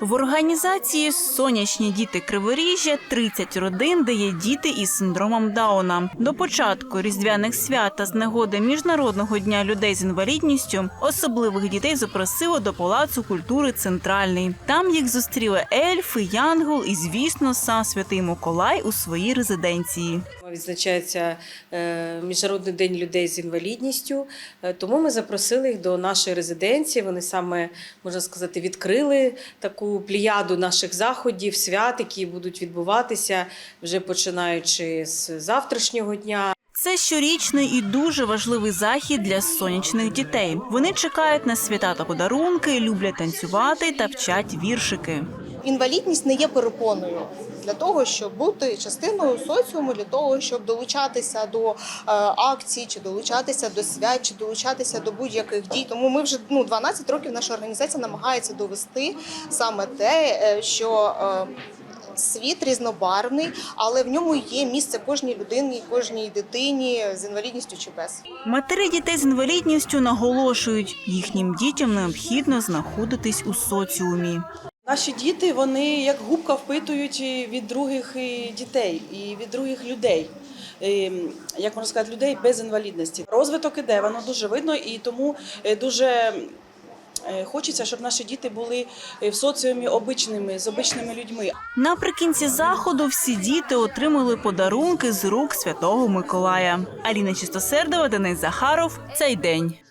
В організації Сонячні діти Криворіжжя 30 родин, де є діти із синдромом Дауна. До початку різдвяних свят та з нагоди міжнародного дня людей з інвалідністю особливих дітей запросили до палацу культури Центральний. Там їх зустріли ельфи, янгол і, звісно, сам святий Миколай у своїй резиденції. Відзначається е, Міжнародний день людей з інвалідністю, Е, тому ми запросили їх до нашої резиденції. Вони саме можна сказати відкрили таку пліяду наших заходів, свят, які будуть відбуватися вже починаючи з завтрашнього дня. Це щорічний і дуже важливий захід для сонячних дітей. Вони чекають на свята та подарунки, люблять танцювати та вчать віршики. Інвалідність не є перепоною для того, щоб бути частиною соціуму, для того, щоб долучатися до е, акцій, чи долучатися до свят, чи долучатися до будь-яких дій. Тому ми вже ну 12 років наша організація намагається довести саме те, е, що е, Світ різнобарвний, але в ньому є місце кожній людині, кожній дитині з інвалідністю чи без. Матері дітей з інвалідністю наголошують, їхнім дітям необхідно знаходитись у соціумі. Наші діти вони як губка впитують від других дітей і від других людей. Як можна сказати, людей без інвалідності. Розвиток іде, воно дуже видно, і тому е, дуже е, хочеться, щоб наші діти були е, в соціумі обичними, з обичними людьми. Наприкінці заходу всі діти отримали подарунки з рук святого Миколая. Аліна Чистосердова, Денис Захаров. Цей день.